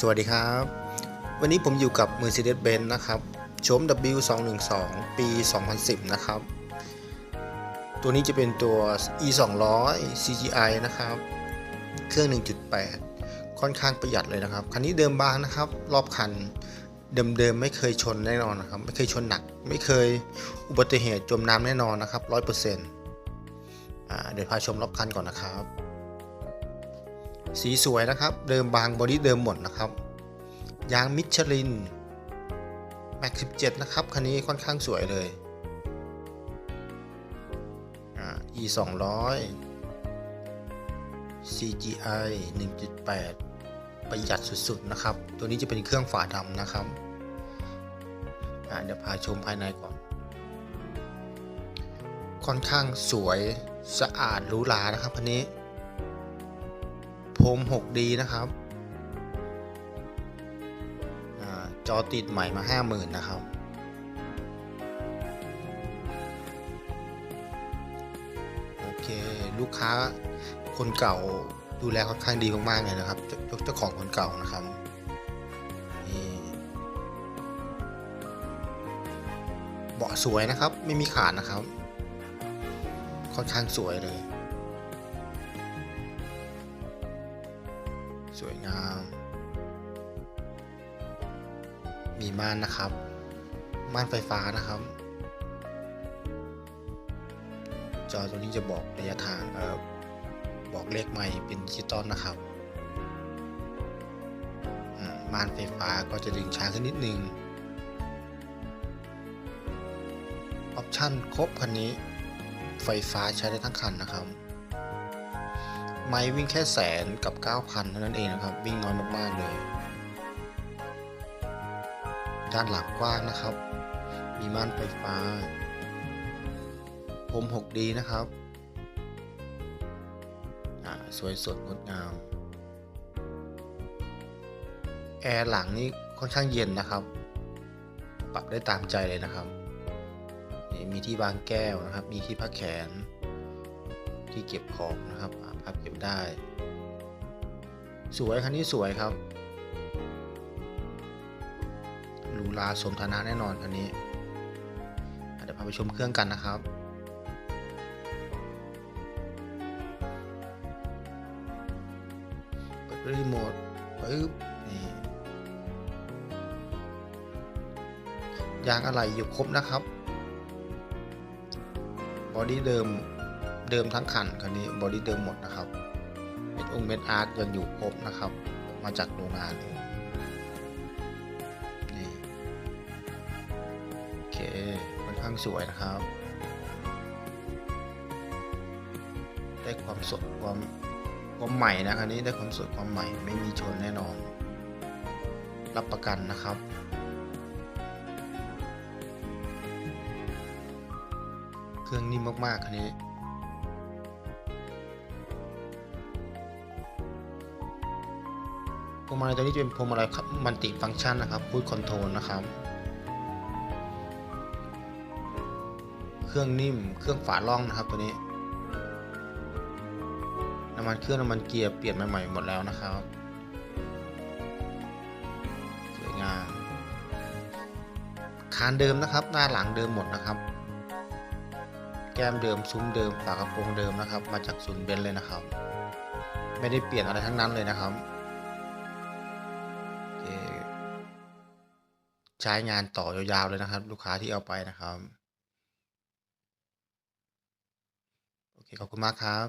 สวัสดีครับ วันนี้ผมอยู่กับ Mercedes-Benz นะครับโฉม W212 ปี 2010 นะครับ ตัวนี้จะเป็นตัว E 200 CGI นะครับ เครื่อง 1.8 ค่อนข้างประหยัดเลยนะครับ คันนี้เดิมบางนะครับ รอบคันเดิมๆไม่เคยชนแน่นอนนะครับ ไม่เคยชนหนัก ไม่เคยอุบัติเหตุจมน้ำแน่นอนนะครับ 100%อ่าเดี๋ยวพาชมรอบคันก่อนนะครับ สีสวยนะครับ เดิมบางบอดี้เดิมหมดนะครับ ยางมิชลินแม็ก17 นะครับ คันนี้ค่อนข้างสวยเลยอ่า e 200 CGI 1.8 ประหยัดสุดๆ นะครับ ตัวนี้จะเป็นเครื่องฝาดำนะครับเดี๋ยวพาชมภายในก่อน ค่อนข้างสวยสะอาดหรูหรานะครับคันนี้ พรม 6D นะครับอจอติดใหม่มา 50,000 นะครับ โอเค ลูกค้าคนเก่าดูแลค่อนข้างดีมากๆเลยนะครับเจ้าเจ้าของคนเก่านะครับเบาะสวยนะครับ ไม่มีขาดนะครับ ค่อนข้างสวยเลย สวยงาม มีม่านนะครับ ม่านไฟฟ้านะครับ จอตัวนี้จะบอกระยะทางเออบอกเลขใหม่เป็นดิจิตอลนะครับมม่านไฟฟ้าก็จะดึงช้าขึ้นนิดนึงออปชั่นครบคันนี้ไฟฟ้าใช้ได้ทั้งคันนะครับ ไม่วิ่งแค่แสนกับ 9,000 เท่านั้นเองนะครับ วิ่งน้อยมากๆเลย ด้านหลังกว้างนะครับ มีม่านไฟฟ้าพรม 6D นะครับสวยสดงดงามแอร์หลังนี่ค่อนข้างเย็นนะครับ ปรับได้ตามใจเลยนะครับ มีที่วางแก้วนะครับ มีที่พักแขน ที่เก็บของนะครับอ่าพับเก็บได้ สวยคันนี้สวยครับหรูหราสมฐานะแน่นอนคันนี้เดี๋ยวพาไปชมเครื่องกันนะครับเปิดรีโมทปึ๊บนี่ยางอะไหล่อยู่ครบนะครับบอดี้เดิม เดิมทั้งคันคันนี้บอดี้เดิมหมดนะครับเม็ดองค์เม็ดอาร์ตยังอยู่ครบนะครับ มาจากโรงงานนี่โอเคค่อนข้างสวยนะครับ ได้ความสดความความใหม่นะคันนี้ได้ความสดความใหม่ไม่มีชนแน่นอน รับประกันนะครับเครื่องนิ่มมากๆคันนี้ พวงมาลัยตัวนี้จะเป็นพวงมาลัยมัลติฟังก์ชันนะครับพูดคอนโทรลนะครับ เครื่องนิ่ม เครื่องฝาล่องนะครับตัวนี้ น้ำมันเครื่องน้ำมันเกียร์เปลี่ยนใหม่หมดแล้วนะครับสวยงามคานเดิมนะครับ หน้าหลังเดิมหมดนะครับ แก้มเดิมซุ้มเดิมฝากระโปรงเดิมนะครับ มาจากศูนย์เบนเลยนะครับ ไม่ได้เปลี่ยนอะไรทั้งนั้นเลยนะครับ ใช้งานต่อยาวๆเลยนะครับ ลูกค้าที่เอาไปนะครับ โอเค ขอบคุณมากครับ